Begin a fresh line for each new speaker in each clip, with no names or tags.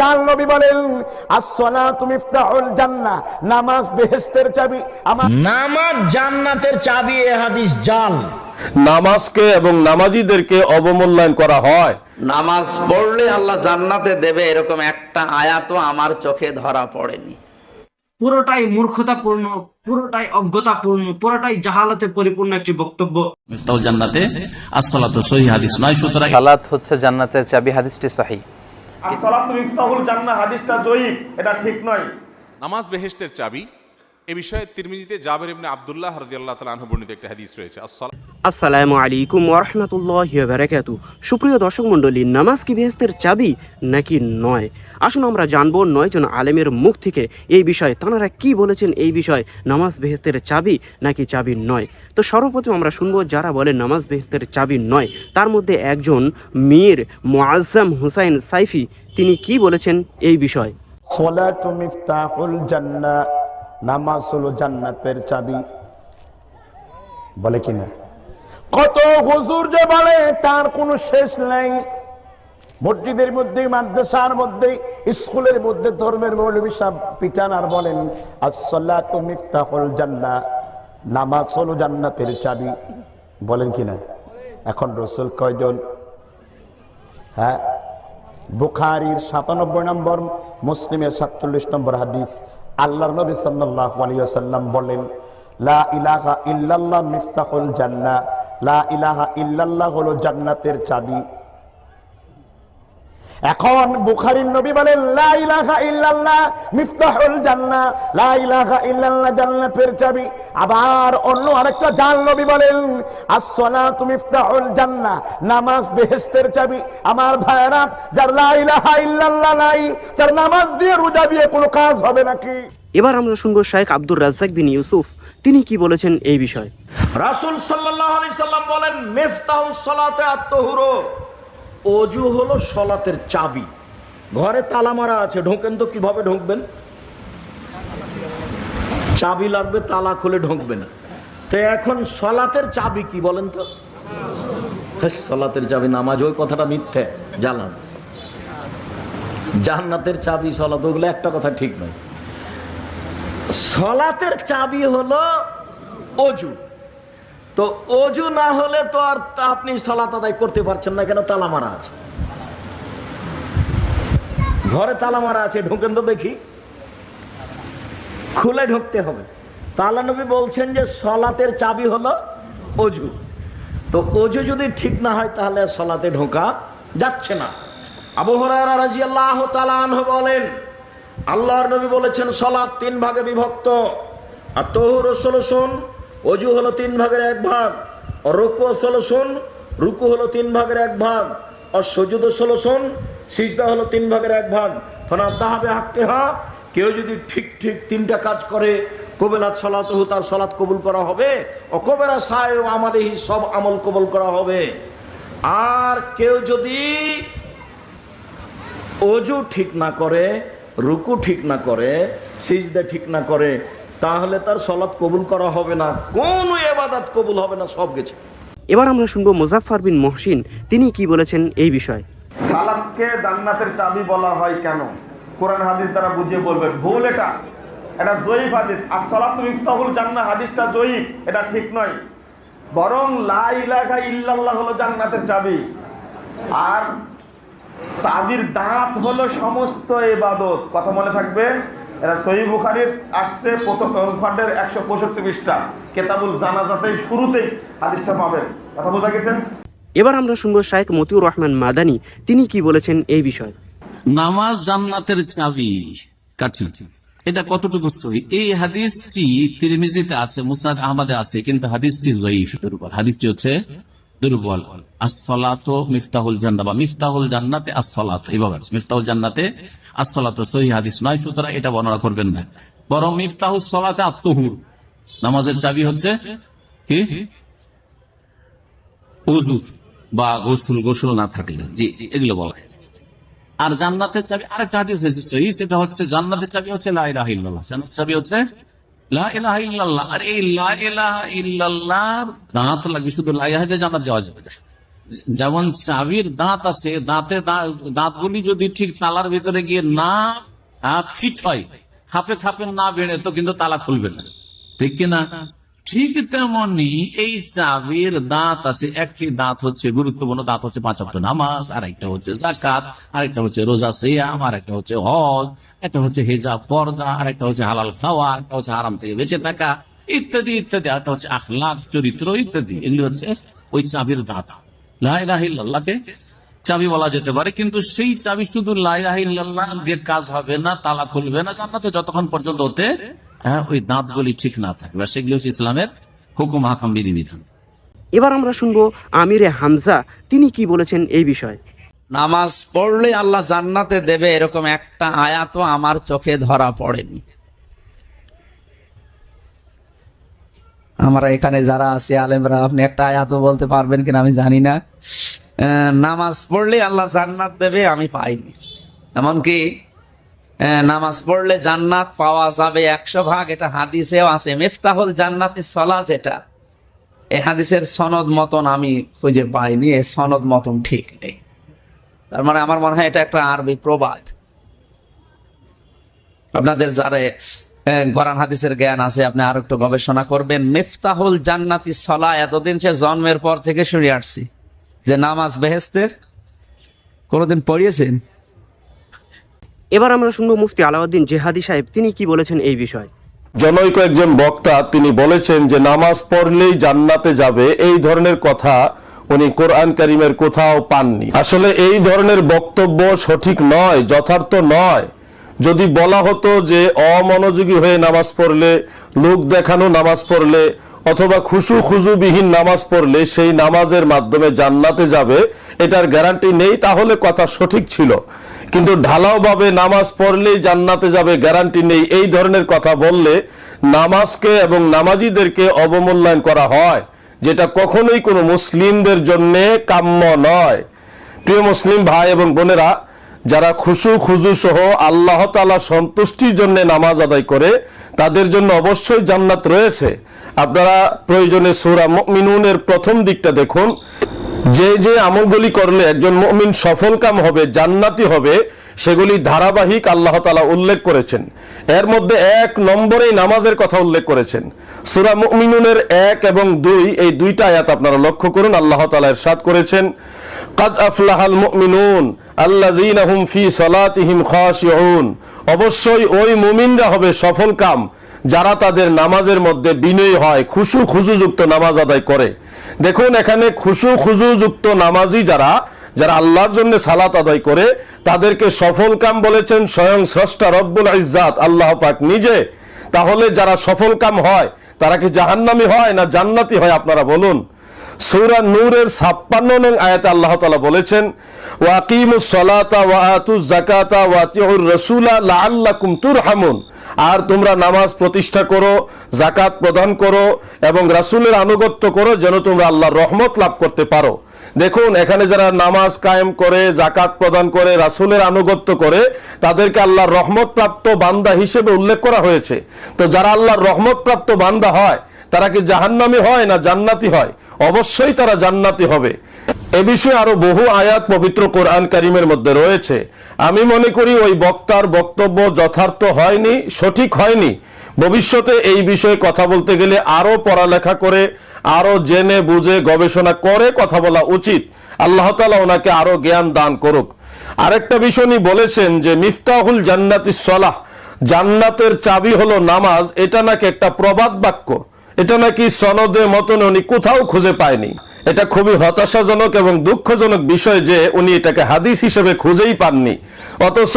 জাল নবী বলেন আসসালাতু মিফতাহুল জান্নাহ নামাজ বেহেশতের চাবি আমার
নামাজ জান্নাতের চাবি এ হাদিস জাল।
নামাজকে এবং নামাজিদেরকে অবমূল্যায়ন করা হয়।
নামাজ পড়লে আল্লাহ জান্নাতে দেবে এরকম একটা আয়াতও আমার চোখে ধরা পড়েনি।
পুরোটাই মূর্খতাপূর্ণ পুরোটাই অজ্ঞতাপূর্ণ পুরোটাই জাহালাতে পরিপূর্ণ একটি বক্তব্য।
জান্নাতে আসসালাতু সহি হাদিস নয় সুতরাং
সালাত হচ্ছে জান্নাতের চাবি হাদিসটি সহি
সালাতুল ইফতাহুল জান্নাহ হাদিসটা জয়ীফ, এটা ঠিক নয়।
নামাজ বেহেশতের চাবি, এ বিষয়ে তিরমিজিতে জাবের ইবনে আব্দুল্লাহ রাদিয়াল্লাহু তাআলা আনহু বর্ণিত একটা হাদিস রয়েছে আসসালাম
আসসালামু আলাইকুম ওরহমতুল্লাহ বারাকাতু সুপ্রিয় দর্শক মণ্ডলী, নামাজ কি বেহেস্তের চাবি নাকি নয়? আসুন আমরা জানব নয়জন আলেমের মুখ থেকে এই বিষয়ে। তাঁরা কি বলেছেন এই বিষয়ে? নামাজ বেহেস্তের চাবি নাকি চাবি নয়? তো সর্বপ্রথম আমরা শুনব যারা বলে নামাজ বেহেস্তের চাবি নয়, তার মধ্যে একজন মীর মোয়াজ্জাম হুসাইন সাইফি, তিনি কি বলেছেন এই বিষয়ে?
নামাজ হলো জান্নাতের চাবি। বলে কিনা কত হুজুর যে বলে, তার কোনো শেষ নাই। মসজিদের মধ্যে, মাদ্রাসার মধ্যে, স্কুলের মধ্যে ধর্মের মৌলবী সাহেব পিটান আর বলেন, আসসালাতু মিফতাহুল জান্নাহ, নামাজ হলো জান্নাতের চাবি। বলেন কিনা এখন রসুল কয়জন? হ্যাঁ? বুখারির সাতানব্বই নম্বর, মুসলিমের সাতচল্লিশ নম্বর হাদিস। আল্লাহর নবী সাল্লাল্লাহু আলাইহি ওয়াসাল্লাম বলেন লা ইলাহা ইল্লাল্লাহ মিফতাহুল জান্নাহ। লা ইলাহা ইল্লাল্লাহ হলো জান্নাতের চাবি। এখন নবী লা ইলাহা ইল্লাল্লাহ মিফতাহুল লা ইলাহা ইল্লাল্লাহ জান্নাতের চাবি। আবার অন্য আরেকটা জাল নবী বলেন, আসসালাতু মিফতাহুল জান্নাহ, নামাজ বেহেশতের চাবি। আমার ভাইরা যার লা ইলাহা ইল্লাল্লাহ নাই, তার নামাজ দিয়ে রোজা দিয়ে কোনো কাজ হবে নাকি?
এবার আমরা শুনব শাহেখ আব্দুর রাজ্জাক বিন ইউসুফ। তিনি কি বলেছেন এই বিষয়ে?
রাসুল সাল্লাল্লাহু আলাইহি সাল্লাম বলেন মিফতাহুস সালাতে আত-তাহুরু। অজু হলো সলাতের চাবি। ঘরে তালা মারা আছে ঢোকেন তো কীভাবে ঢুকবেন? চাবি লাগবে তালা খুলে ঢুকবে না। তো এখন সলাতের চাবি কি বলেন তো? হ্যাঁ, সলাতের চাবি নামাজ ওই কথাটা মিথ্যে জানান। জান্নাতের চাবি সলাত ওগুলো একটা কথা ঠিক নয়। সলাতের চাবি হলো অজু। তো অজু না হলে তো আর আপনি সলাত আদায় করতে পারছেন না, কেন তালা মারা আছে? ঘরে তালা মারা আছে, ঢুকেন তো দেখি। খুলে ঢুকতে হবে। তালা নবী বলছেন যে সলাতের চাবি হলো অজু। তো অজু যদি ঠিক না হয় তাহলে সলাতে ঢোকা যাচ্ছে না। আবু হরারা রাজিয়াল্লাহ তাআলা আনহু বলেন আল্লাহর নবী বলেছেন সলাদ তিন ভাগে বিভক্ত। আর তহুর সলসন অজু হলো তিন ভাগের এক ভাগ রুকু সলসন রুকু হলো তিন ভাগের এক ভাগ, আর সজুদ সলসন সিজদা হলো তিন ভাগের এক ভাগ। ফনা তাহাবে হাঁকতে হা, কেউ যদি ঠিক ঠিক তিনটা কাজ করে, কবেলাত সলাত তার সলাৎ কবুল করা হবে, ও কবেরা সায় আমাদেরই সব আমল কবুল করা হবে। আর কেউ যদি অজু ঠিক না করে রুকু ঠিক না করে সিজদা ঠিক না করে তাহলে তার সলাৎ কবুল করা হবে না কোনো এবাদাত কবুল হবে না সব গেছে।
এবার আমরা শুনব মুজাফফর বিন মহসিন তিনি কি বলেছেন এই বিষয়ে?
সালাদকে জান্নাতের চাবি বলা হয় কেন? কোরআন হাদিস দ্বারা বুঝিয়ে বলবেন ভুল এটা। এটা জয়ীফ হাদিস। আসসালাতু মিফতাহুল জান্নাহ হাদিসটা জয়ীফ এটা ঠিক নয়। বরং লা ইলাহা ইল্লাল্লাহ হলো জান্নাতের চাবি। আর চাবির দাঁত হলো সমস্ত ইবাদত। কথা মনে থাকবে? এটা সহি বুখারির আসছে প্রথম খণ্ডের একশো পঁয়ষট্টি পৃষ্ঠা। কেতাবুল জানাজাতেই শুরুতেই হাদিসটা পাবেন। কথা বোঝা গেছেন
এবার আমরা শুনব শাহেখ মতিউর রহমান মাদানি। তিনি কি বলেছেন এই বিষয়ে?
নামাজ জান্নাতের চাবি কাঠি। এটা কতটুকু সহি? এই হাদিসটি তিরমিজিতে আছে মুসাদ আহমদে আছে কিন্তু হাদিসটি জয়ীফ হাদিসটি হচ্ছে দুর্বল। বা না। গোসল গোসল না থাকলে। জি, এগুলো বলা হয়েছে। আর জান্নাতের চাবি, আরেকটা হাদিস হয়েছে সহি, সেটা হচ্ছে জান্নাতের চাবি হচ্ছে লা ইলাহা ইল্লাল্লাহ। জান্নাতের চাবি হচ্ছে দাঁত শুধু যাবে। যেমন চাবির দাঁত আছে, দাঁতে দাঁত গুলি যদি ঠিক তালার ভিতরে গিয়ে না ফিট হয়, খাপে খাপে না বেড়ে, তো কিন্তু তালা খুলবে না। ঠিক কিনা? ঠিক তেমনি এই চাবির দাঁত আছে, একটি দাঁত হচ্ছে গুরুত্বপূর্ণ, দাঁত হচ্ছে পাঁচ অক্ট নামাজ আর একটা হচ্ছে জাকাত আর একটা হচ্ছে রোজা সিয়াম আর একটা হচ্ছে হজ, একটা হচ্ছে হেজাব পর্দা আর একটা হচ্ছে হালাল খাওয়া একটা হচ্ছে আরাম থেকে বেঁচে থাকা, ইত্যাদি ইত্যাদি আর হচ্ছে আখলাখ, চরিত্র ইত্যাদি। এগুলি হচ্ছে ওই চাবির দাঁত। লাইলাহিল্লাহকে চাবি বলা যেতে পারে, কিন্তু সেই চাবি শুধু লাইলাহিল্লাহ দিয়ে কাজ হবে না, তালা খুলবে না, জান্নাতে যতক্ষণ পর্যন্ত ওতে হ্যাঁ ওই দাঁতগুলি ঠিক না থাকবে আর সেগুলি হচ্ছে ইসলামের হুকুম হাকাম বিধিবিধান।
এবার আমরা শুনব আমিরে হামজা তিনি কি বলেছেন এই বিষয়ে।
নামাজ পড়লে আল্লাহ জান্নাতে দেবে এরকম একটা আয়াতও আমার চোখে ধরা পড়েনি। আমরা এখানে যারা আছি আলেমরা আপনি একটা আয়াত বলতে পারবেন কিনা আমি জানি না। আহ, নামাজ পড়লে আল্লাহ জান্নাত দেবে আমি পাইনি। এমনকি নামাজ পড়লে জান্নাত পাওয়া যাবে একশো ভাগ, এটা হাদিসেও আছে। মেফতাহুল জান্নাতি সলা যেটা এই হাদিসের সনদ মতন আমি খুঁজে পাইনি, এই সনদ মতন ঠিক নেই। তার মানে আমার মনে হয় এটা একটা আরবি প্রবাদ। আপনাদের যারা গরান হাদিসের জ্ঞান আছে, আপনি আর একটু গবেষণা করবেন। মেফতাহুল জান্নাতি সলা এতদিন সে জন্মের পর থেকে শুনে আসছি। যে নামাজ বেহেস্তের কোনোদিন পড়িয়েছেন?
এবার আমরা শুনব মুফতি আলাউদ্দিন জেহাদি সাহেব, তিনি কি বলেছেন এই বিষয়ে?
জনৈক একজন বক্তা, তিনি বলেছেন যে নামাজ পড়লেই জান্নাতে যাবে, এই ধরনের কথা উনি কোরআন কারিমের কোথাও পাননি। আসলে এই ধরনের বক্তব্য সঠিক নয়, যথার্থ নয়। যদি বলা হতো যে অমনোযোগী হয়ে নামাজ পড়লে, লোক দেখানো নামাজ পড়লে, অথবা খুশু খুজুবিহীন নামাজ পড়লে সেই নামাজের মাধ্যমে জান্নাতে যাবে, এটার গ্যারান্টি নেই, তাহলে কথা সঠিক ছিল। কিন্তু ঢালাওভাবে নামাজ পড়লেই জান্নাতে যাবে গ্যারান্টি নেই। এই ধরনের কথা বললে নামাজকে এবং নামাজিদেরকে অবমূল্যায়ন করা হয়, যেটা কখনোই কোনো মুসলিমদের জন্য কাম্য নয়। প্রিয় মুসলিম ভাই এবং বোনেরা, যারা খুশু খুজু সহ আল্লাহ তালা সন্তুষ্টির জন্য নামাজ আদায় করে, তাদের জন্য অবশ্যই জান্নাত রয়েছে। আপনারা প্রয়োজনে সুরা মিনুনের প্রথম দিকটা দেখুন। যে যে আমলগুলি করলে একজন মমিন সফল কাম হবে, জান্নাতি হবে, সেগুলি ধারাবাহিক আল্লাহ তালা উল্লেখ করেছেন। এর মধ্যে এক নম্বরেই নামাজের কথা উল্লেখ করেছেন। সুরা মুমিনুনের এক এবং দুই, এই দুইটা আয়াত আপনারা লক্ষ্য করুন, আল্লাহ তালা এরশাদ করেছেন, কাদ আফলাহাল মুমিনুন আল্লাযীনা হুম ফি সালাতিহিম খাশিউন। অবশ্যই ওই মুমিনরা হবে সফল কাম, যারা তাদের নামাজের মধ্যে বিনয়ী হয় খুশু খুজুযুক্ত নামাজ আদায় করে। দেখুন, এখানে খুশু খুজু যুক্ত নামাজি যারা যারা আল্লাহর জন্য সালাত আদায় করে, তাদেরকে সফল কাম বলেছেন স্বয়ং স্রষ্টা রব্বুল ইজাত আল্লাহ পাক নিজে। তাহলে যারা সফল কাম হয়, তারা কি জাহান্নামি হয় না জান্নাতি হয়, আপনারা বলুন? সূরা নূরের 56 নং আয়াতে আল্লাহ তাআলা বলেছেন ওয়াকিমুস সালাতা ওয়া জাকাতা যাকাতা ওয়া আতিউর রাসূলা লাআল্লাকুম তুরহামুন। আর তোমরা নামাজ প্রতিষ্ঠা করো জাকাত প্রদান করো এবং রাসূলের আনুগত্য করো যেন তোমরা আল্লাহর রহমত লাভ করতে পারো। দেখুন, এখানে যারা নামাজ কায়েম করে জাকাত প্রদান করে, রাসূলের আনুগত্য করে, তাদেরকে আল্লাহর রহমত প্রাপ্ত বান্দা হিসেবে উল্লেখ করা হয়েছে। তো যারা আল্লাহর রহমত প্রাপ্ত বান্দা হয় তারা কি জাহান্নামি হয় না জান্নাতি হয়? অবশ্যই তারা জান্নাতি হবে। এ বিষয়ে আরও বহু আয়াত পবিত্র কোরআন কারিমের মধ্যে রয়েছে। আমি মনে করি ওই বক্তার বক্তব্য যথার্থ হয়নি, সঠিক হয়নি। ভবিষ্যতে এই বিষয়ে কথা বলতে গেলে আরও পড়ালেখা করে, আরও জেনে বুঝে গবেষণা করে কথা বলা উচিত। আল্লাহ তালা ওনাকে আরও জ্ঞান দান করুক। আরেকটা বিষয় বলেছেন যে, মিফতাহুল জান্নাতি সলাহ। জান্নাতের চাবি হলো নামাজ, এটা নাকি একটা প্রবাদ বাক্য? এটা নাকি সনদে মতন উনি কোথাও খুঁজে পায়নি। এটা খুবই হতাশাজনক এবং দুঃখজনক বিষয় যে উনি এটাকে হাদিস হিসেবে খুঁজেই পাননি। অথচ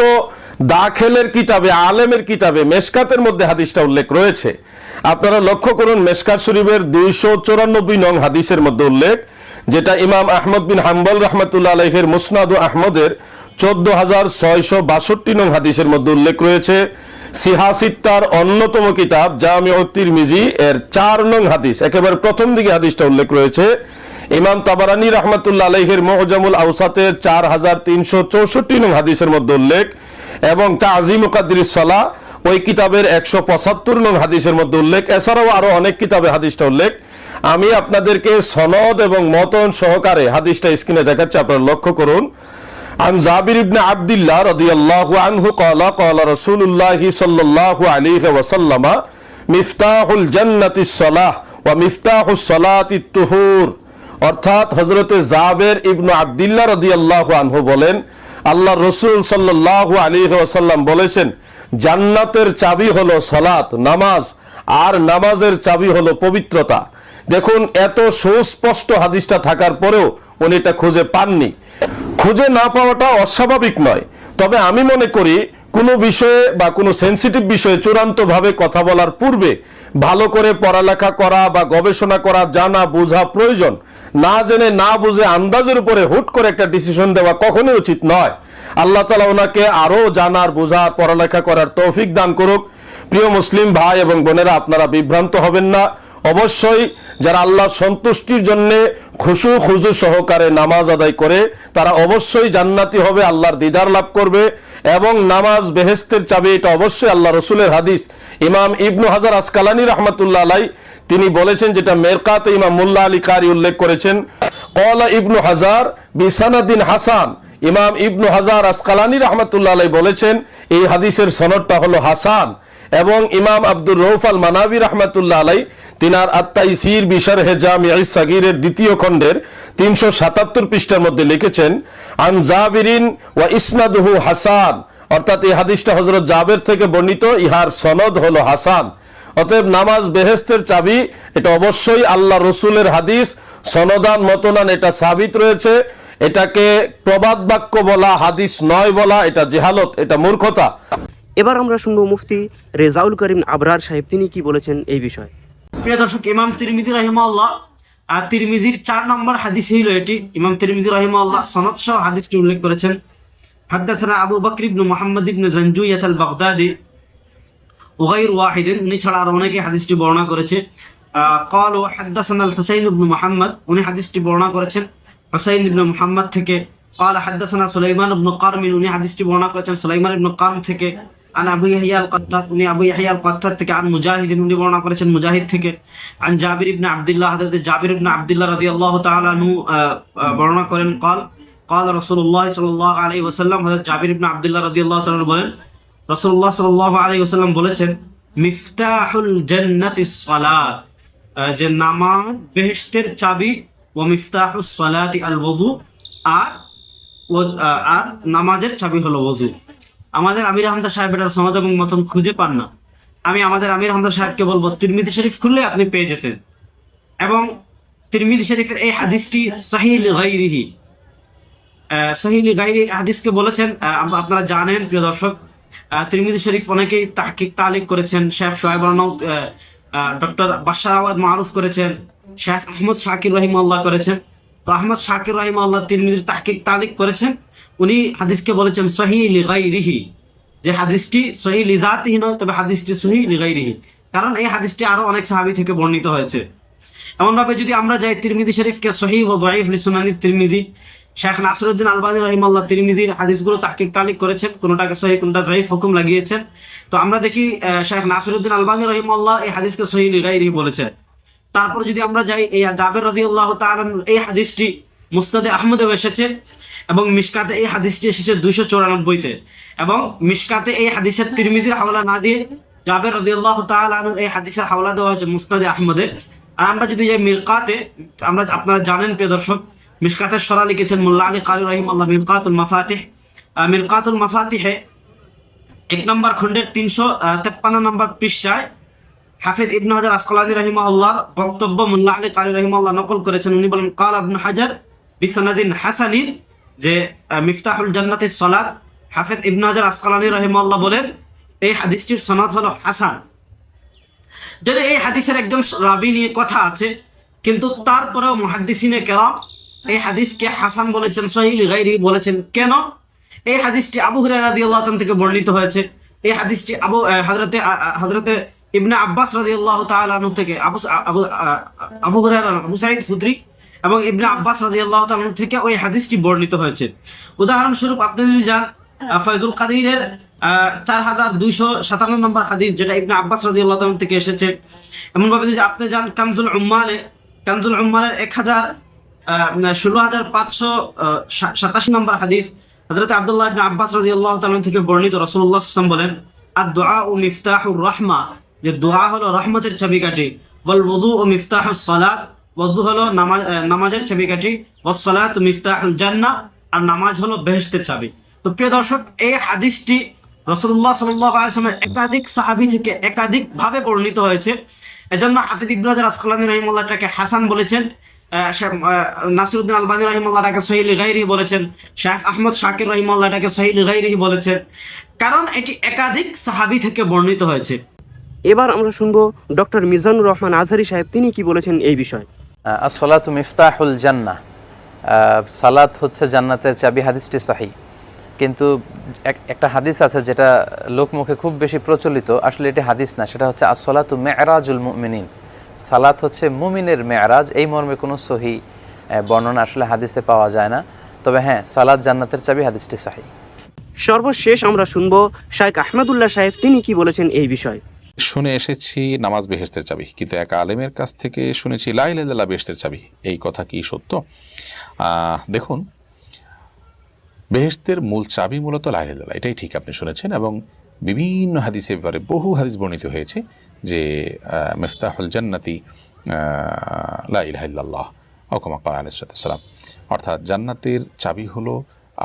দাখেলের কিতাবে, আলেমের কিতাবে, মেশকাতের মধ্যে হাদিসটা উল্লেখ রয়েছে। আপনারা লক্ষ্য করুন, মেশকাত শরীফের দুইশো চুরানব্বই নং হাদিসের মধ্যে উল্লেখ, যেটা ইমাম আহমদ বিন হাম্বল রহমতুল্লাহ আলহের মুসনাদ আহমদের চোদ্দ হাজার ছয়শো বাষট্টি নং হাদিসের মধ্যে উল্লেখ রয়েছে। সিহাসিত্তার অন্যতম কিতাব জামিউ তিরমিজি এর চার নং হাদিস। একেবারে প্রথম দিকে হাদিসটা উল্লেখ রয়েছে। ইমাম তাবারানি রহমতুল্লাহ আলহের মোহজামুল আউসাতের চার হাজার তিনশো চৌষট্টি নং হাদিসের মধ্যে উল্লেখ এবং তাজিম কাদির সলা ওই কিতাবের একশো পঁচাত্তর নং হাদিসের মধ্যে উল্লেখ। এছাড়াও আরও অনেক কিতাবে হাদিসটা উল্লেখ। আমি আপনাদেরকে সনদ এবং মতন সহকারে হাদিসটা স্ক্রিনে দেখাচ্ছি, আপনারা লক্ষ্য করুন। عن جابر بن عبد الله رضي الله عنه قال قال رسول الله صلى الله عليه وسلم مفتاح الجنة الصلاة ومفتاح الصلاة الطهور অর্থাৎ হজরতে জাবের ইবনু আবদুল্লাহ রাদিয়াল্লাহু আনহু বলেন আল্লাহ রসুল সাল্লাল্লাহু আলাইহি ওয়াসাল্লাম বলেছেন জান্নাতের চাবি হলো সালাত নামাজ আর নামাজের চাবি হলো পবিত্রতা দেখুন এত সুস্পষ্ট হাদিসটা থাকার পরেও উনি এটা খুঁজে পাননি খুঁজে না পাওয়াটা অস্বাভাবিক নয়। তবে আমি মনে করি, কোনো বিষয়ে বা কোনো সেন্সিটিভ বিষয়ে চূড়ান্তভাবে কথা বলার পূর্বে ভালো করে পড়ালেখা করা বা গবেষণা করা, জানা, বোঝা প্রয়োজন। না জেনে না বুঝে আন্দাজের উপরে হুট করে একটা ডিসিশন দেওয়া কখনোই উচিত নয়। আল্লাহ তালা ওনাকে আরও জানার, বোঝার, পড়ালেখা করার তৌফিক দান করুক। প্রিয় মুসলিম ভাই এবং বোনেরা, আপনারা বিভ্রান্ত হবেন না। অবশ্যই যারা আল্লাহ সন্তুষ্টির জন্য খুশু খুজু সহকারে নামাজ আদায় করে, তারা অবশ্যই জান্নাতি হবে, আল্লাহর দিদার লাভ করবে এবং নামাজ বেহেস্তের চাবি, এটা অবশ্যই আল্লাহ রসুলের হাদিস। ইমাম ইবনু হাজার আসকালানি রহমতুল্লাহ আলাই তিনি বলেছেন যেটা মেরকাতে ইমাম মুল্লা আলী কারি উল্লেখ করেছেন, কলা ইবনু হাজার বিসানাদ্দিন হাসান। ইমাম ইবনু হাজার আসকালানি রহমতুল্লাহ আলাই বলেছেন, এই হাদিসের সনদটা হলো হাসান। এবং ইমাম আব্দুর রৌফ আল মানাবি রহমতুল্লাহ আলাই, তিনার আত্মাই সির বিশার হেজাম সাগিরের দ্বিতীয় খণ্ডের তিনশো সাতাত্তর পৃষ্ঠার মধ্যে লিখেছেন, আন জাবিরিন ওয়া ইসনাদুহু হাসান। অর্থাৎ এই হাদিসটা হজরত জাবের থেকে বর্ণিত, ইহার সনদ হলো হাসান। অতএব নামাজ বেহেস্তের চাবি, এটা অবশ্যই আল্লাহ রসুলের হাদিস, সনদান, মতনান, এটা সাবিত রয়েছে। এটাকে প্রবাদ বাক্য বলা, হাদিস নয় বলা, এটা জেহালত, এটা মূর্খতা।
এবার আমরা শুনবো মুফতি রেজাউল করিম আবরার সাহেব তিনি কি বলেছেন এই বিষয়ে
প্রিয় দর্শক ইমাম তিরমিজি রহিমাল্লাহ আর তিরমিজির চার নম্বর হাদিস হইল এটি ইমাম তিরমিজি রহিমাল্লাহ সনদ সহ হাদিসটি উল্লেখ করেছেন হাদ্দাসানা আবু বকর ইবনু মুহাম্মদ ইবনু জঞ্জুইয়াত আল বাগদাদি وغير واحد উনি ছাড়া আর অনেকে হাদিসটি বর্ণনা করেছে আহ, قالوا حدثنا الحسين بن محمد উনি হাদিসটি বর্ণনা করেছেন হুসাইন ইবনে মুহাম্মদ থেকে قال حدثنا سليمان بن قارم উনি হাদিসটি বর্ণনা করেছেন সুলাইমান ইবনে কারম থেকে عن ابو يحيى القطات উনি আবু ইয়াহইয়া আল কাত্তার থেকে عن মুজাহিদ উনি বর্ণনা করেছেন মুজাহিদ থেকে عن জাবির ইবনে আব্দুল্লাহ হযরত জাবির ইবনে আব্দুল্লাহ রাদিয়াল্লাহু তাআলা আনহু আহ, আহ, বর্ণনা করেন قال قال رسول الله صلى الله عليه وسلم হযরত জাবির ইবনে আব্দুল্লাহ রাদিয়াল্লাহু তাআলা বলেন রাসূলুল্লাহ সাল্লাল্লাহু আলাইহি ওয়াসাল্লাম বলেছেন মিফতাহুল জান্নাতিস সালাত আহ, যে নামাজ বেহেশতের চাবি ও মিফতাহুস সালাতি আল ওযু আর ও- আহ, আর নামাজের চাবি হলো ওযু আমাদের আমির হামদা সাহেব সমাজ এবং মতন খুঁজে পান না। আমি আমাদের আমির হামদা সাহেবকে বলব তিরমিদি শরীফ খুললে আপনি পেয়ে যেতেন। এবং তিরমিদি শরীফের এই হাদিসটি সাহিল গাইরিহি সহিল গাইরি হাদিসকে বলেছেন আপনারা জানেন প্রিয় দর্শক আহ, তিরমিজি শরীফ অনেকেই তাহকিক তালিক করেছেন শেখ সোহেব ডক্টর বাশার আওয়াদ মারুফ করেছেন শেখ আহমদ শাকির রহিম আল্লাহ করেছেন। তো আহমদ শাকির রহিম আল্লাহ তিরমিজির তাহকিক তালিক করেছেন। উনি হাদিসকে বলেছেন সহি লিগাই রিহি যে হাদিসটি সহি লিজাতিহি নয়, তবে হাদিসটি সহি লিগাইরিহি। কারণ এই হাদিসটি আরও অনেক সাহাবি থেকে বর্ণিত হয়েছে। এমনভাবে যদি আমরা যাই তিরমিদি শরীফকে সহি ও দাইফ লিসুনানি তিরমিদি, শেখ নাসরুদ্দিন আলবানী রহিমাল্লাহ তিরমিদির হাদিসগুলো তাহকিক তালিক করেছেন, কোনোটাকে সহি কোনটা জয়ীফ হুকুম লাগিয়েছেন। তো আমরা দেখি শেখ নাসরুদ্দিন আলবানী রহিমাল্লাহ এই হাদিসকে সহি লিগাইরি বলেছেন। তারপর যদি আমরা যাই, এই জাবের রাদিয়াল্লাহ তাআলা, এই হাদিসটি মুস্তাদে আহমদেও এসেছে। এবং মিশকাতে এই হাদিসটি এসেছে দুইশো চৌরানব্বইতে। এবং মিশকাতে এই হাদিসের তিরমিজির হাওলা না দিয়ে জাবের রাদিয়াল্লাহ তাআলা এই হাদিসের হাওলা দেওয়া হয়েছে মুস্তাদে আহমদে আর আমরা যদি যাই মিরকাতে আমরা আপনারা জানেন, প্রিয় দর্শক, মিশকাতের সরা লিখেছেন মোল্লা আলী কালী রহিম আল্লাহ মিরকাতুল মাফাতিহ মিরকাতুল মাফাতিহে এক নম্বর খণ্ডের তিনশো তেপ্পান্ন নম্বর পৃষ্ঠায় হাফিদ ইবনু হাজার আসকালানি রহিমাল্লাহর বক্তব্য মুল্লা আলী কালী রহিমাল্লাহ নকল করেছেন। উনি বলেন, কাল আবনু হাজার বিসানাদিন হাসানি যে মিফতাহুল জান্নাতের সলাদ হাফিদ ইবনু হাজার আসকালানি রহিমাল্লাহ বলেন, এই হাদিসটির সনদ হলো হাসান। যদি এই হাদিসের একজন রাবি নিয়ে কথা আছে, কিন্তু তারপরেও মুহাদ্দিসিনে কেরাম এই হাদিসকে হাসান বলেছেন সহিল গাইরি বলেছেন, কেন? এই হাদিসটি আবু হুরায়রা রাদিয়াল্লাহু তাআলা থেকে বর্ণিত হয়েছে। এই হাদিসটি আবু হযরতে হযরতে ইবনে আব্বাস রাদিয়াল্লাহু তাআলা আনহু থেকে, আবু আবু আবু হুরায়রা, আবু সাঈদ খুদরি এবং ইবনে আব্বাস তাআলা আনহু থেকে ওই হাদিসটি বর্ণিত হয়েছে। উদাহরণস্বরূপ আপনি যদি যান ফয়জুল কাদিরের চার হাজার দুইশো সাতান্ন নম্বর হাদিস, যেটা ইবনে আব্বাস রাজি আল্লাহ থেকে এসেছে। এমনভাবে যদি আপনি যান, কামজুল উম্মালে, কামজুল উম্মালের এক হাজার ষোলো হাজার পাঁচশো সাতাশি নম্বর হাদিস হজরত আবদুল্লাহ ইবনে আব্বাস রাজি আল্লাহ থেকে বর্ণিত রসুল্লাহ সাল্লাম বলেন আর দোয়া ও মিফতাহুর রহমা যে দোয়া হলো রহমতের চাবিকাঠি। বল ও মিফতাহুস সালাত বধু হলো নামাজ নামাজের চাবিকাঠি ওয়াসসালাত মিফতাহুল জান্নাহ, আর নামাজ হলো বেহেশতের চাবি। তো প্রিয় দর্শক, এই হাদিসটি রসুল্লাহ সাল্লামের একাধিক সাহাবি থেকে একাধিক ভাবে বর্ণিত হয়েছে। এজন্য হাফিজ ইব্রাজ আসকালানি রহিমুল্লাহটাকে হাসান বলেছেন নাসিরুদ্দিন আলবানী রহিমুল্লাহটাকে সহিল গাইরি বলেছেন শেখ আহমদ শাকির রহিমুল্লাহটাকে সহিল গাইরি বলেছেন। কারণ এটি একাধিক সাহাবি থেকে বর্ণিত হয়েছে।
এবার আমরা শুনব ডক্টর মিজানুর রহমান আজহারি সাহেব, তিনি কি বলেছেন এই বিষয়ে?
আসলাত মিফতাহুল জান্না সালাত হচ্ছে জান্নাতের চাবি, হাদিসটি সাহি। কিন্তু এক- একটা হাদিস আছে যেটা লোকমুখে খুব বেশি প্রচলিত, আসলে এটি হাদিস না, সেটা হচ্ছে আসলাতু মেয়রাজুল মুমিনিন। সালাত হচ্ছে মুমিনের মেয়রাজ এই মর্মে কোনো সহি বর্ণনা আসলে হাদিসে পাওয়া যায় না। তবে হ্যাঁ সালাত জান্নাতের চাবি, হাদিসটি সাহি।
সর্বশেষ আমরা শুনব শাইখ আহমদুল্লাহ সাহেব, তিনি কি বলেছেন এই বিষয়ে?
শুনে এসেছি, নামাজ বেহেস্তের চাবি। কিন্তু এক আলেমের কাছ থেকে শুনেছি লাইলাল্লাহ বেহেস্তের চাবি। এই কথা কি সত্য? দেখুন, বেহেস্তের মূল চাবি মূলত লাইলাল্লাহ এটাই ঠিক আপনি শুনেছেন এবং বিভিন্ন হাদিসের ব্যাপারে বহু হাদিস বর্ণিত হয়েছে যে মিফতাহুল জান্নাতি লাইল্লাহ অকমা কাল আলাইসালাম অর্থাৎ জান্নাতের চাবি হলো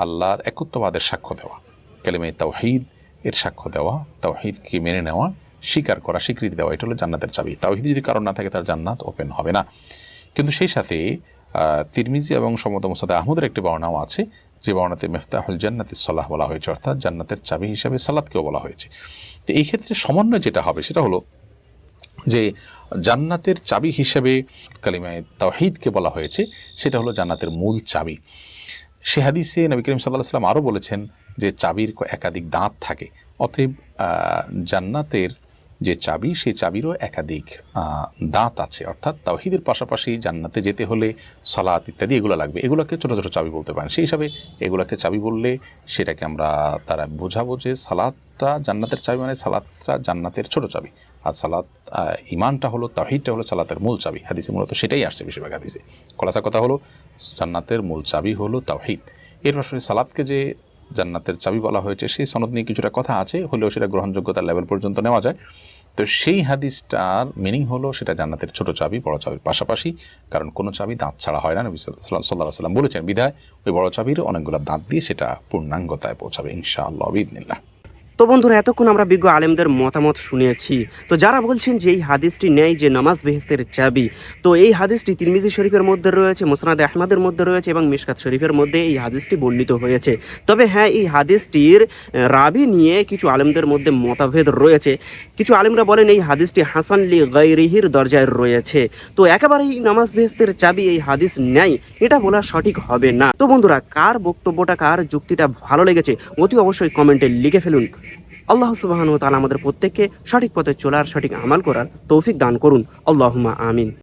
আল্লাহর একত্ববাদের সাক্ষ্য দেওয়া। কেলেমে তাওহিদ এর সাক্ষ্য দেওয়া, তাওহিদকে মেনে নেওয়া স্বীকার করা, স্বীকৃতি দেওয়া, এটা হলো জান্নাতের চাবি। তাওহিদ যদি কারণ না থাকে, তার জান্নাত ওপেন হবে না। কিন্তু সেই সাথে তিরমিজি এবং সমত মোসাদ আহমদের একটি বর্ণাও আছে। যে বর্ণাতে মেফতাহুল জান্নাতি সাল্লাহ বলা হয়েছে, অর্থাৎ জান্নাতের চাবি হিসাবে সালাদকেও বলা হয়েছে। তো এই ক্ষেত্রে সমন্বয় যেটা হবে, সেটা হলো যে জান্নাতের চাবি হিসেবে কালিমায় তাওহিদকে বলা হয়েছে, সেটা হলো জান্নাতের মূল চাবি। সে হাদিসে নবী করিম সাল্লাহ সাল্লাম আরও বলেছেন যে চাবির একাধিক দাঁত থাকে, অতএব জান্নাতের যে চাবি সেই চাবিরও একাধিক দাঁত আছে। অর্থাৎ তাওহিদের পাশাপাশি জান্নাতে যেতে হলে সালাত ইত্যাদি এগুলো লাগবে। এগুলোকে ছোটো ছোটো চাবি বলতে পারেন। সেই হিসাবে এগুলোকে চাবি বললে সেটাকে আমরা তারা বোঝাবো যে সালাদটা জান্নাতের চাবি মানে সালাদটা জান্নাতের ছোট চাবি। আর আহ, ইমানটা হলো তাহিদটা হলো সালাতের মূল চাবি। হাদিসে মূলত সেটাই আসছে বেশিরভাগ হাদিসে। খোলাসা কথা হলো জান্নাতের মূল চাবি হলো তাহিদ এর পাশাপাশি সালাদকে যে জান্নাতের চাবি বলা হয়েছে সেই সনদ নিয়ে কিছুটা কথা আছে। হলেও সেটা গ্রহণযোগ্যতার লেভেল পর্যন্ত নেওয়া যায়। তো সেই হাদিসটার মিনিং হলো সেটা জান্নাতের ছোট চাবি, বড় চাবির পাশাপাশি, কারণ কোনো চাবি দাঁত ছাড়া হয় না। নবী সাল্লাহ সাল্লাম বলেছেন, বিধায় ওই বড় চাবির অনেকগুলো দাঁত দিয়ে সেটা পূর্ণাঙ্গতায় পৌঁছাবে ইনশাআল্লাহ বিদিনিল্লাহ
তো বন্ধুরা, এতক্ষণ আমরা বিজ্ঞ আলেমদের মতামত শুনেছি তো যারা বলছেন যে এই হাদিসটি নেই যে নামাজ বেহেস্তের চাবি, তো এই হাদিসটি তিরমিজি শরীফের মধ্যে রয়েছে, মোসনাদ আহমদের মধ্যে রয়েছে এবং মিশকাত শরীফের মধ্যে এই হাদিসটি বর্ণিত হয়েছে। তবে হ্যাঁ এই হাদিসটির রাবি নিয়ে কিছু আলেমদের মধ্যে মতভেদ রয়েছে। কিছু আলিমরা বলেন এই হাদিসটি হাসান লি গাইরিহির দরজায় রয়েছে। তো একেবারেই নামাজ বেহেস্তের চাবি এই হাদিস নেয় এটা বলা সঠিক হবে না। তো বন্ধুরা, কার বক্তব্যটা, কার যুক্তিটা ভালো লেগেছে, অতি অবশ্যই কমেন্টে লিখে ফেলুন। আল্লাহ সুবাহানু তালা আমাদের প্রত্যেককে সঠিক পথে চলার, সঠিক আমাল করার তৌফিক দান করুন। আল্লাহুমা আমিন।